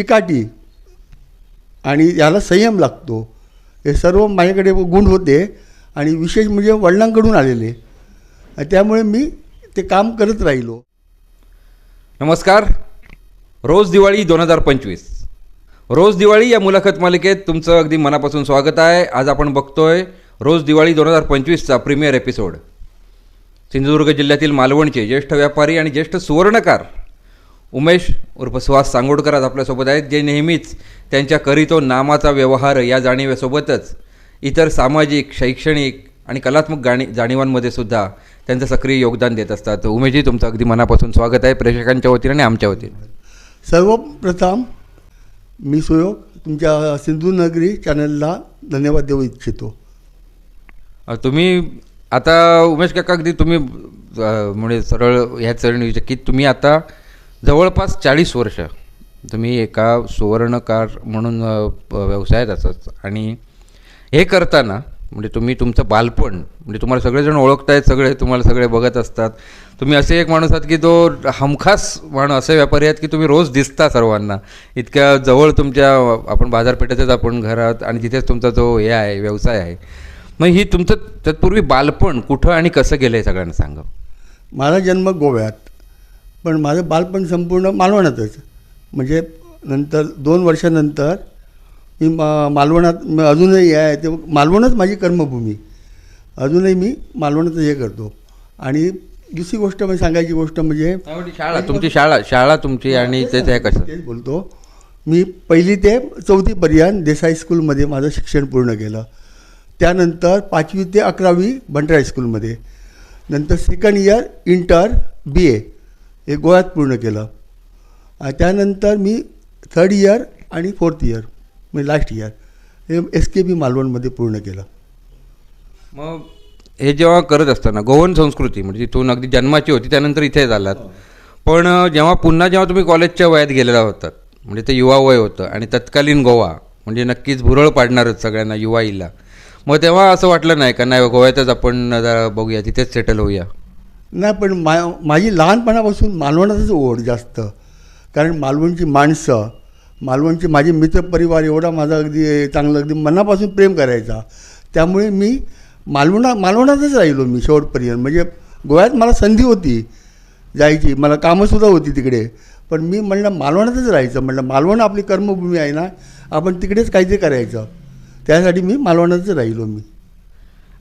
चिकाटी. आणि याला संयम लागतो. हे सर्व माझ्याकडे गुण होते आणि विशेष म्हणजे वडिलांकडून आलेले. त्यामुळे मी ते काम करत राहिलो. नमस्कार. रोज दिवाळी दोन हजार पंचवीस. रोज दिवाळी या मुलाखत मालिकेत तुमचं अगदी मनापासून स्वागत आहे. आज आपण बघतोय रोज दिवाळी दोन हजार पंचवीसचा प्रीमियर एपिसोड. सिंधुदुर्ग जिल्ह्यातील मालवणचे ज्येष्ठ व्यापारी आणि ज्येष्ठ सुवर्णकार उमेश उर्फ सुहास सांगोडकर आज आपल्यासोबत आहेत जे नेहमीच त्यांच्या करीतो नामाचा व्यवहार या जाणीवेसोबतच इतर सामाजिक शैक्षणिक आणि कलात्मक गाणी जाणीवांमध्ये सुद्धा त्यांचं सक्रिय योगदान देत असतात. उमेशजी तुमचं अगदी मनापासून स्वागत आहे प्रेक्षकांच्या वतीने आणि आमच्या वतीने. सर्वप्रथम मी सुयोग तुमच्या सिंधुनगरी चॅनलला धन्यवाद देऊ इच्छितो. तुम्ही आता उमेश काका अगदी तुम्ही म्हणजे सरळ ह्या चरणी की तुम्ही आता जवळपास चाळीस वर्ष तुम्ही एका सुवर्णकार म्हणून प- व्यवसायात असत आणि हे करताना म्हणजे तुम्ही तुमचं बालपण म्हणजे तुम्हाला सगळेजण ओळखतायत सगळे तुम्हाला सगळे बघत असतात. तुम्ही असे एक माणूस आहात की तो हमखास माणूस असे व्यापारी आहेत की तुम्ही रोज दिसता सर्वांना. इतक्या जवळ तुमच्या आपण बाजारपेठेतच आपण घरात आणि तिथेच तुमचा जो हे आहे व्यवसाय आहे. मग ही तुमचं तत्पूर्वी बालपण कुठं आणि कसं गेलं आहे सगळ्यांना सांगा. माझा जन्म गोव्यात. पण माझं बालपण संपूर्ण मालवणातच म्हणजे नंतर दोन वर्षानंतर मी मा मालवणात म- अजूनही आहे ते मालवणच माझी कर्मभूमी. अजूनही मी मालवणातच हे करतो. आणि दुसरी गोष्ट म्हणजे सांगायची गोष्ट म्हणजे शाळा तुमची शाळा शाळा तुमची आणि ते ते कसं? तेच बोलतो. मी पहिली ते चौथीपर्यंत देसाई स्कूलमध्ये माझं शिक्षण पूर्ण केलं. त्यानंतर पाचवी ते अकरावी भंडारा हायस्कूलमध्ये नंतर second year inter B A हे गोव्यात पूर्ण केलं. आणि त्यानंतर मी थर्ड इयर आणि फोर्थ इयर म्हणजे लास्ट इयर हे एस के बी मालवणमध्ये पूर्ण केलं. मग हे जेव्हा करत असताना गोवन संस्कृती म्हणजे तिथून अगदी जन्माची होती त्यानंतर इथे झालात. पण अ, जेव्हा पुन्हा जेव्हा तुम्ही कॉलेजच्या वयात गेलेला होतात म्हणजे ते युवा वय होतं आणि तत्कालीन गोवा म्हणजे नक्कीच भुरळ पाडणारच सगळ्यांना युवाईला मग तेव्हा असं वाटलं नाही का नाही गोव्यातच आपण जरा बघूया तिथेच सेटल होऊया. नाही पण मा माझी लहानपणापासून मालवणातच ओढ जास्त. कारण मालवणची माणसं मालवणचे माझे मित्रपरिवार एवढा माझा अगदी चांगलं अगदी मनापासून प्रेम करायचा. त्यामुळे मी मालवणा मालवणातच राहिलो मी शेवटपर्यंत. म्हणजे गोव्यात मला संधी होती जायची. मला कामंसुद्धा होती तिकडे. पण मी म्हणलं मालवणातच राहायचं. म्हणलं मालवण आपली कर्मभूमी आहे ना आपण तिकडेच काहीतरी करायचं. त्यासाठी मी मालवणातच राहिलो मी.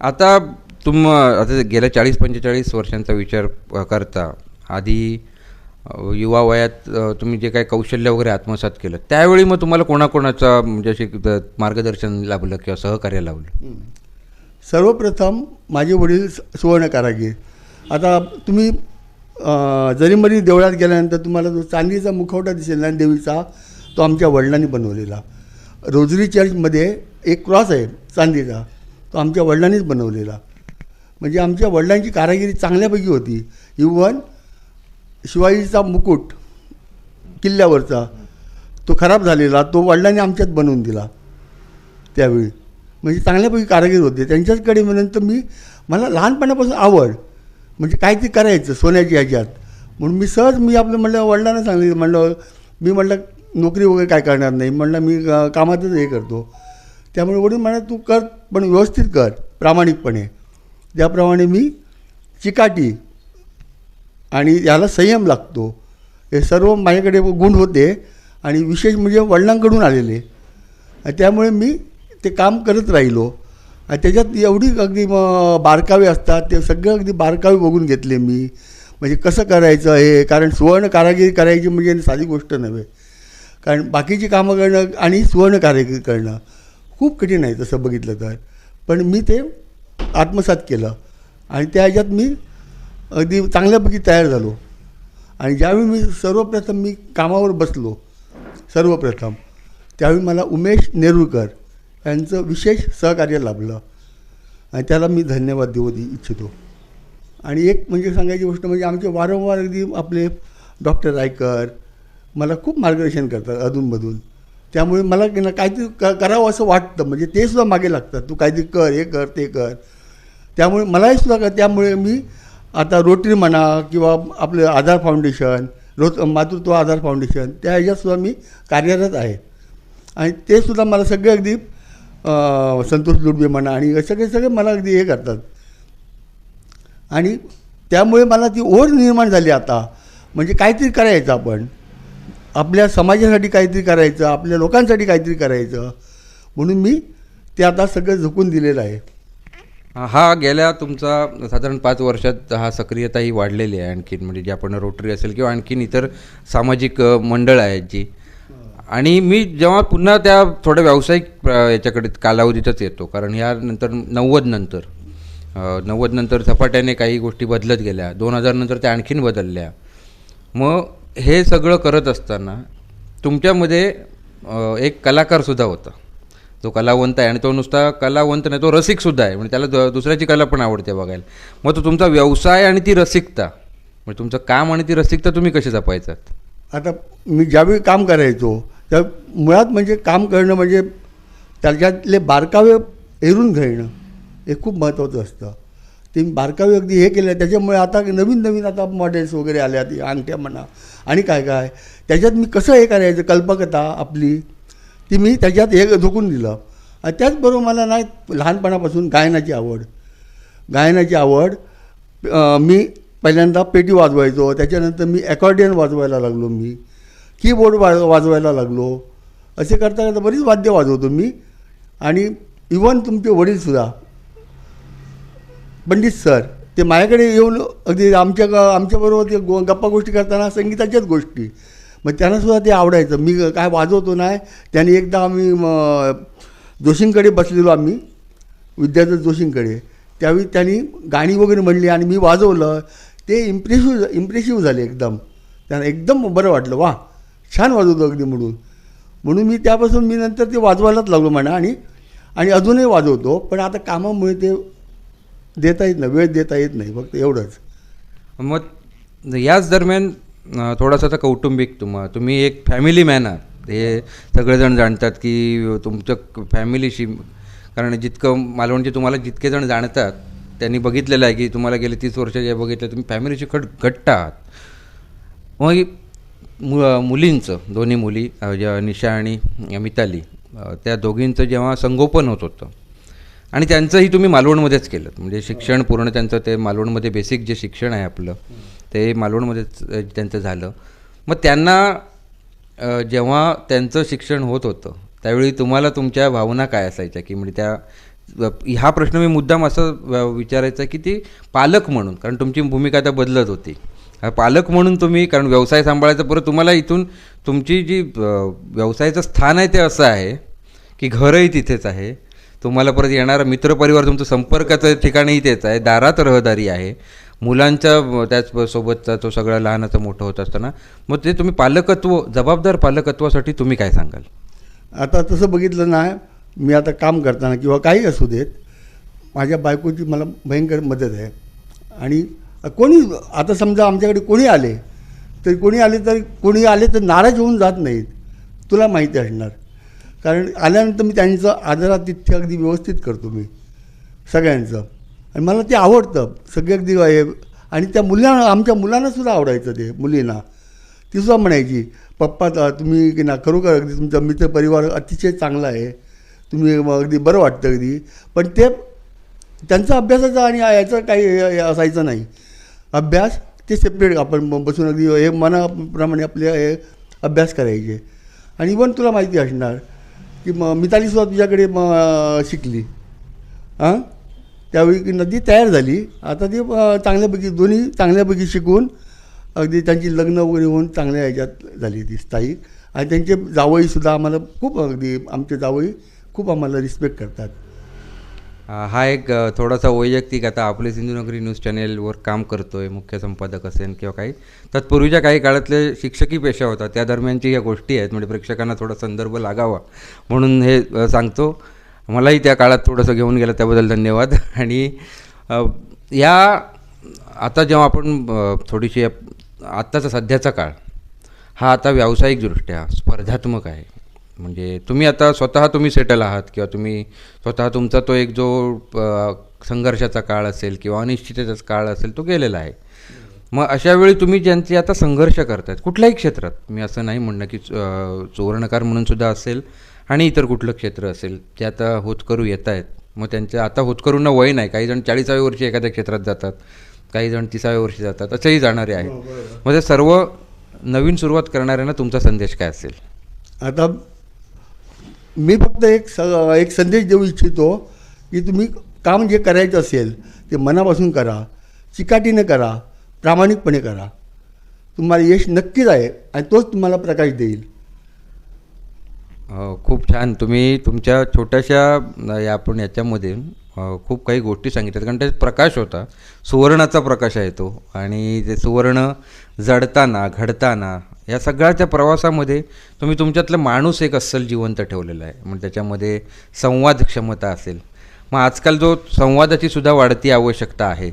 आता तुम आता गेल्या चाळीस पंचेचाळीस वर्षांचा विचार करता. आधी युवा वयात तुम्ही जे काही कौशल्य वगैरे आत्मसात केलं त्यावेळी मग तुम्हाला कोणाकोणाचा म्हणजे असे मार्गदर्शन लाभलं किंवा सहकार्य लाभलं? सर्वप्रथम माझे वडील सुवर्ण कारागीर. आता तुम्ही जरीमरी देवळात गेल्यानंतर तुम्हाला जो चांदीचा मुखवटा दिसेल ना देवीचा तो आमच्या वडिलांनी बनवलेला. रोजरी चर्चमध्ये एक क्रॉस आहे चांदीचा तो आमच्या वडिलांनीच बनवलेला. म्हणजे आमच्या वडिलांची कारागिरी चांगल्यापैकी होती. इव्हन शिवाजीचा मुकुट किल्ल्यावरचा तो खराब झालेला तो वडिलांनी आमच्यात बनवून दिला. त्यावेळी. म्हणजे चांगल्यापैकी कारागीर होते. त्यांच्याचकडे म्हणून मी मला लहानपणापासून आवड. म्हणजे काय ते करायचं सोन्याच्या ह्याच्यात. म्हणून मी सहज मी आपलं म्हणलं वडिलांना सांगितलं म्हणलं मी म्हणलं नोकरी वगैरे काय करणार नाही. म्हणलं मी कामातच हे करतो. त्यामुळे वडील म्हणा तू कर पण व्यवस्थित कर प्रामाणिकपणे. त्याप्रमाणे मी चिकाटी आणि याला संयम लागतो हे सर्व माझ्याकडे गुण होते आणि विशेष म्हणजे वडिलांकडून आलेले. त्यामुळे मी ते काम करत राहिलो. त्याच्यात एवढी अगदी म बारकावे असतात ते सगळं अगदी बारकावे बघून घेतले मी. म्हणजे कसं करायचं हे कारण सुवर्ण कारागिरी करायची म्हणजे साधी गोष्ट नव्हे. कारण बाकीची कामं करणं आणि सुवर्ण कारागिरी करणं खूप कठीण आहे तसं बघितलं तर. पण मी ते आत्मसात केलं. आणि त्या ह्याच्यात मी अगदी चांगल्यापैकी तयार झालो. आणि ज्यावेळी मी सर्वप्रथम मी कामावर बसलो सर्वप्रथम त्यावेळी मला उमेश नेरुळकर यांचं विशेष सहकार्य लाभलं. आणि त्याला मी धन्यवाद देऊ दे इच्छितो. आणि एक म्हणजे सांगायची गोष्ट म्हणजे आमचे वारंवार अगदी आपले डॉक्टर रायकर मला खूप मार्गदर्शन करतात अधूनमधून. त्यामुळे मला की ना काहीतरी क करावं असं वाटतं. म्हणजे ते सुद्धा मागे लागतात. तू काहीतरी कर हे कर ते कर. त्यामुळे मलाही सुद्धा कर त्यामुळे मी आता रोटरी म्हणा किंवा आपलं आधार फाउंडेशन रोज मातृत्व आधार फाउंडेशन त्या ह्याच्यातसुद्धा मी कार्यरत आहे. आणि ते सुद्धा मला सगळे अगदी संतोष दुर्बे म्हणा आणि सगळे सगळे मला अगदी हे करतात. आणि त्यामुळे मला ती ओढ निर्माण झाली आता. म्हणजे काहीतरी करायचं आपण. आपल्या समाजासाठी काहीतरी करायचं आपल्या लोकांसाठी काहीतरी करायचं. म्हणून मी ते आता सगळं झुकून दिलेलं आहे. हा गेल्या तुमचा साधारण पाच वर्षात हा सक्रियता ही वाढलेली आहे आणखीन म्हणजे जे आपण रोटरी असेल किंवा आणखीन इतर सामाजिक मंडळ आहेत जी. आणि मी जेव्हा पुन्हा त्या थोड्या व्यावसायिक याच्याकडे कालावधीतच येतो कारण यानंतर नव्वद नंतर नव्वद नंतर झपाट्याने काही गोष्टी बदलत गेल्या. दोन हजार नंतर त्या आणखीन बदलल्या. मग हे सगळं करत असताना तुमच्यामध्ये एक कलाकारसुद्धा होता. तो कलावंत आहे आणि तो नुसता कलावंत नाही तो रसिकसुद्धा आहे. म्हणजे त्याला द दुसऱ्याची कला पण आवडते बघायला. मग तो तुमचा व्यवसाय आणि ती रसिकता म्हणजे तुमचं काम आणि ती रसिकता तुम्ही कशी जपायचात? आता मी ज्यावेळी काम करायचो त्या मुळात म्हणजे काम करणं म्हणजे त्याच्यातले बारकावे एरून घेणं हे खूप महत्त्वाचं असतं. ते बारकावे अगदी हे केलं त्याच्यामुळे आता नवीन नवीन आता मॉडेल्स वगैरे आल्या ती अंगठ्या म्हणा. आणि काय काय? त्याच्यात मी कसं हे करायचं? कल्पकता आपली ती मी त्याच्यात हे झोकून दिलं. आणि त्याचबरोबर मला नाही लहानपणापासून गायनाची आवड. गायनाची आवड मी पहिल्यांदा पेटी वाजवायचो त्याच्यानंतर मी अकॉर्डियन वाजवायला लागलो मी. कीबोर्ड वा वाजवायला लागलो. असे करता करता बरीच वाद्य वाजवतो मी. आणि इवन तुमचे वडीलसुद्धा पंडित सर ते माझ्याकडे येऊन अगदी आमच्या ग- आमच्याबरोबर ते गो गप्पा गोष्टी करताना संगीताच्याच गोष्टी. मग त्यांनासुद्धा ते आवडायचं. मी काय वाजवतो नाही त्याने एकदा आम्ही जोशींकडे बसलेलो आम्ही विद्याधर जोशींकडे. त्यावेळी त्यांनी गाणी वगैरे म्हणली आणि मी वाजवलं. ते इम्प्रेसिव्ह इम्प्रेसिव्ह झाले एकदम. त्यांना एकदम बरं वाटलं. वा छान वाजवतो अगदी म्हणून. म्हणून मी त्यापासून मी नंतर ते वाजवायलाच लागलो म्हणा आणि आणि अजूनही वाजवतो. पण आता कामामुळे ते देता येत नाही वेळ देता येत नाही फक्त एवढंच. मग याच दरम्यान थोडासा आता कौटुंबिक तुम्हा तुम्ही एक फॅमिली मॅन आहात. हे सगळेजण जाणतात की तुमचं फॅमिलीशी कारण जितकं मालवणचे तुम्हाला जितके जण जाणतात त्यांनी बघितलेलं आहे की तुम्हाला गेले तीस वर्ष जे बघितलं तुम्ही फॅमिलीशी खट घट्ट आहात. मग मु मुलींचं दोन्ही मुली ज्या निशा आणि मिताली त्या दोघींचं जेव्हा संगोपन होत होतं आणि त्यांचंही तुम्ही मालवणमध्येच केलं. म्हणजे शिक्षण पूर्ण त्यांचं ते मालवणमध्ये बेसिक जे शिक्षण आहे आपलं ते मालवणमध्येच त्यांचं झालं. मग त्यांना जेव्हा त्यांचं शिक्षण होत होतं त्यावेळी तुम्हाला तुमच्या भावना काय असायच्या? की म्हणजे त्या हा प्रश्न मी मुद्दाम असं विचारायचा की ती पालक म्हणून कारण तुमची भूमिका आता बदलत होती. पालक म्हणून तुम्ही कारण व्यवसाय सांभाळायचं परत तुम्हाला इथून तुमची जी व्यवसायाचं स्थान आहे ते असं आहे की घरही तिथेच आहे. तुम्हाला परत येणारा मित्रपरिवार तुमचं संपर्काचं ठिकाणही तेच आहे. दारात रहदारी आहे. मुलांच्या त्याचसोबतचा त्याच सोबतचा तो सगळा लहानाचा मोठं होत असताना. मग ते तुम्ही पालकत्व जबाबदार पालकत्वासाठी तुम्ही काय सांगाल? आता तसं बघितलं ना मी आता काम करताना किंवा काही असू देत माझ्या बायकोची मला भयंकर मदत आहे. आणि कोणी आता समजा आमच्याकडे कोणी आले तर कोणी आले तर कोणी आले तर नाराज होऊन जात नाहीत. तुला माहिती असणार. कारण आल्यानंतर मी त्यांचं आदरातिथ्य अगदी व्यवस्थित करतो मी सगळ्यांचं. आणि मला ते आवडतं सगळे अगदी हे आणि त्या मुलांना आमच्या मुलांनासुद्धा आवडायचं ते मुलींना. ती सुद्धा म्हणायची पप्पा तुम्ही की ना खरोखर अगदी तुमचा मित्रपरिवार अतिशय चांगला आहे. तुम्ही मग अगदी बरं वाटतं अगदी. पण ते त्यांचं अभ्यासाचा आणि याचं काही असायचं नाही. अभ्यास ते सेपरेट आपण बसून अगदी हे मनाप्रमाणे आपले हे अभ्यास करायचे. आणि इवन तुला माहिती असणार की मग मितालीसुद्धा तुझ्याकडे मग शिकली. हां? त्यावेळी की नदी तयार झाली. आता ती चांगल्यापैकी दोन्ही चांगल्यापैकी शिकून अगदी त्यांची लग्न वगैरे होऊन चांगल्या ह्याच्यात झाली ती स्थायिक. आणि त्यांचे जावईसुद्धा आम्हाला खूप अगदी आमचे जावई खूप आम्हाला रिस्पेक्ट करतात. हा एक थोडासा वैयक्तिक आता आपले सिंधुनगरी न्यूज चॅनेलवर काम करतो आहे मुख्य संपादक असेल किंवा काही. तत्पूर्वीच्या काही काळातले शिक्षकी पेशा होता त्या दरम्यानची ह्या गोष्टी आहेत म्हणजे प्रेक्षकांना थोडा संदर्भ लागावा म्हणून हे सांगतो. मलाही त्या काळात थोडंसं घेऊन गेलं त्याबद्दल धन्यवाद. आणि या आता जेव्हा आपण थोडीशी आत्ताचा सध्याचा काळ हा आता व्यावसायिकदृष्ट्या स्पर्धात्मक आहे. म्हणजे तुम्ही आता स्वतः तुम्ही सेटल आहात किंवा तुम्ही स्वतः तुमचा तो एक जो संघर्षाचा काळ असेल किंवा अनिश्चिततेचा काळ असेल तो गेलेला आहे. मग अशा वेळी तुम्ही ज्यांचे आता संघर्ष करतायत कुठल्याही क्षेत्रात मी असं नाही म्हणणं की सुवर्णकार म्हणून सुद्धा असेल आणि इतर कुठलं क्षेत्र असेल ते आता होतकरू येत आहेत मग त्यांचं आता होतकरूंना वय नाही. काही जण चाळीसाव्या वर्षी एखाद्या क्षेत्रात जातात काही जण तिसाव्या वर्षी जातात असंही जाणारे आहेत. मग ते सर्व नवीन सुरुवात करणाऱ्यांना तुमचा संदेश काय असेल? आता मी फक्त एक स एक संदेश देऊ इच्छितो की तुम्ही काम जे करायचं असेल ते मनापासून करा चिकाटीने करा प्रामाणिकपणे करा. तुम्हाला यश नक्कीच आहे आणि तोच तुम्हाला प्रकाश देईल. खूप छान. तुम्ही तुमच्या छोट्याशा या आपण याच्यामध्ये खूप काही गोष्टी सांगितल्यात कारण त्याचा प्रकाश होता. सुवर्णाचा प्रकाश आहे तो. आणि ते सुवर्ण जडताना घडताना या सगळ्याच्या प्रवासामध्ये तुम्ही तुमच्यातलं माणूस एक अस्सल जिवंत ठेवलेला आहे. म्हणजे त्याच्यामध्ये संवाद क्षमता असेल. मग आजकाल जो संवादाची सुद्धा वाढती आवश्यकता आहे.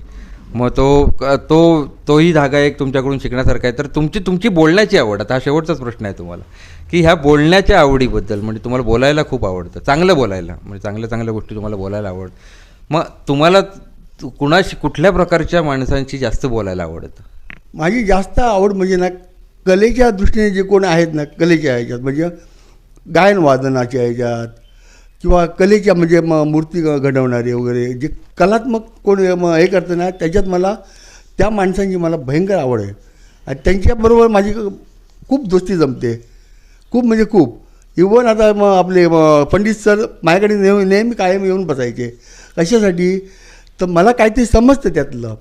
मग तो क- तो तोही धागा एक तुमच्याकडून शिकण्यासारखा आहे. तर तुमची तुमची बोलण्याची आवड आता हा शेवटचाच प्रश्न आहे तुम्हाला की ह्या बोलण्याच्या आवडीबद्दल म्हणजे तुम्हाला बोलायला खूप आवडतं. चांगलं बोलायला म्हणजे चांगल्या चांगल्या गोष्टी तुम्हाला बोलायला आवडतं. मग तुम्हाला कुणाशी कुठल्या प्रकारच्या माणसांशी जास्त बोलायला आवडतं? माझी जास्त आवड म्हणजे ना कलेच्या दृष्टीने जे कोण आहेत ना कलेच्या ह्याच्यात म्हणजे गायन वादनाच्या ह्याच्यात किंवा कलेच्या म्हणजे म मूर्ती घडवणारे वगैरे जे कलात्मक कोण म हे करतं ना त्याच्यात मला त्या माणसांची मला भयंकर आवड आहे. आणि त्यांच्याबरोबर माझी खूप दोस्ती जमते. खूप म्हणजे खूप. इवन आता मग आपले पंडित सर माझ्याकडे नेहमी नेहमी कायम येऊन बसायचे. कशासाठी? तर मला काहीतरी समजतं त्यातलं.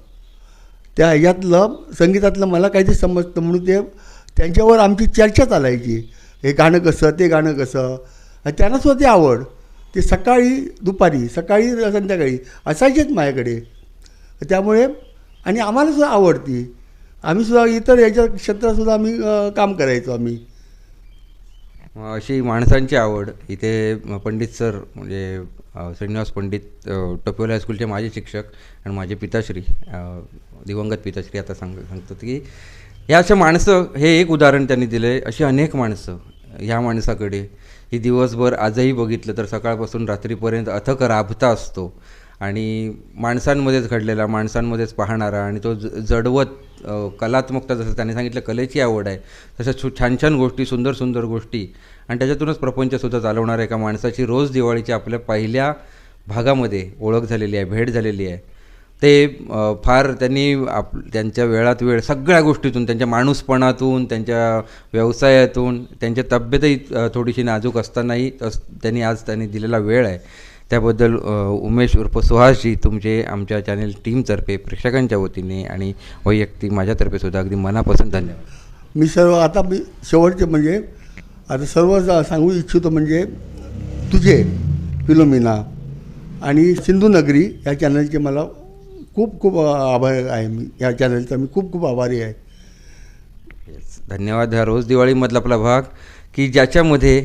त्या ह्यातलं संगीतातलं मला काहीतरी समजतं. म्हणून ते त्यांच्यावर आमची चर्चा चालायची. हे गाणं कसं ते गाणं कसं? त्यांना सुद्धा ती आवड. ते सकाळी दुपारी सकाळी संध्याकाळी असायचेच माझ्याकडे. त्यामुळे आणि आम्हाला सुद्धा आवडती. आम्ही सुद्धा इतर याच्या क्षेत्रातसुद्धा आम्ही काम करायचो आम्ही. अशी माणसांची आवड. इथे पंडित सर म्हणजे श्रीनिवास पंडित टपोल हायस्कूलचे माझे शिक्षक आणि माझे पिताश्री दिवंगत पिताश्री आता सांग सांगतात की या अशा माणसं हे एक उदाहरण त्यांनी दिलं आहे अशी अनेक माणसं ह्या माणसाकडे. ही दिवसभर आजही बघितलं तर सकाळपासून रात्रीपर्यंत अथक राबता असतो. आणि माणसांमध्येच घडलेला माणसांमध्येच पाहणारा आणि तो ज जडवत कलात्मकता जसं त्यांनी सांगितलं कलेची आवड आहे तशा छू छान छान गोष्टी सुंदर सुंदर गोष्टी. आणि त्याच्यातूनच प्रपंचसुद्धा चालवणाऱ्या एका माणसाची रोज दिवाळीच्या आपल्या पहिल्या भागामध्ये ओळख झालेली आहे भेट झालेली आहे. ते फार त्यांनी आप त्यांच्या वेळात वेळ सगळ्या गोष्टीतून त्यांच्या माणूसपणातून त्यांच्या व्यवसायातून त्यांच्या तब्येतही थोडीशी नाजूक असतानाही तस त्यांनी आज त्यांनी दिलेला वेळ आहे. त्याबद्दल उमेश उर्फ सुहासजी तुमचे आमच्या चॅनेल टीमतर्फे प्रेक्षकांच्या वतीने आणि वैयक्तिक माझ्यातर्फे सुद्धा अगदी मनापासून धन्यवाद. मी सर्व आता मी शेवटचे म्हणजे आता सर्व सांगू इच्छितो म्हणजे तुझे फिलोमिना आणि सिंधुनगरी या चॅनलचे मला खूप खूप आभार आहे मी या चॅनलचा मी खूप खूप आभारी आहे. धन्यवाद. हा रोज दिवाळीमधला आपला भाग की ज्याच्यामध्ये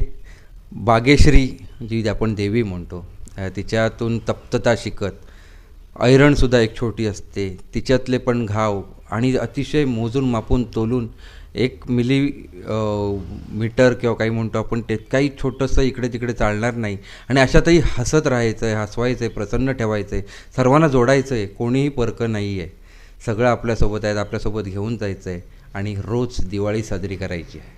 बागेश्री जी आपण देवी म्हणतो तिच्यातून तप्तता शिकत ऐरणसुद्धा एक छोटी असते तिच्यातले पण घाव आणि अतिशय मोजून मापून तोलून एक मिली मीटर किंवा काही म्हणतो आपण ते काही छोटंसं इकडे तिकडे चालणार नाही. आणि अशातही हसत राहायचं आहे हसवायचं आहे प्रसन्न ठेवायचं आहे सर्वांना जोडायचं आहे कोणीही परकं नाही आहे सगळं आपल्यासोबत आहेत आपल्यासोबत घेऊन जायचं आहे आणि रोज दिवाळी साजरी करायची आहे.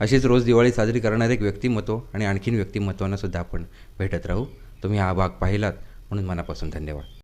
अशीच रोज दिवाळी साजरी करणारे एक व्यक्तिमत्व आणि आणखीन व्यक्तिमत्वांना सुद्धा आपण भेटत राहू. तुम्ही हा भाग पाहिलात म्हणून मनापासून धन्यवाद.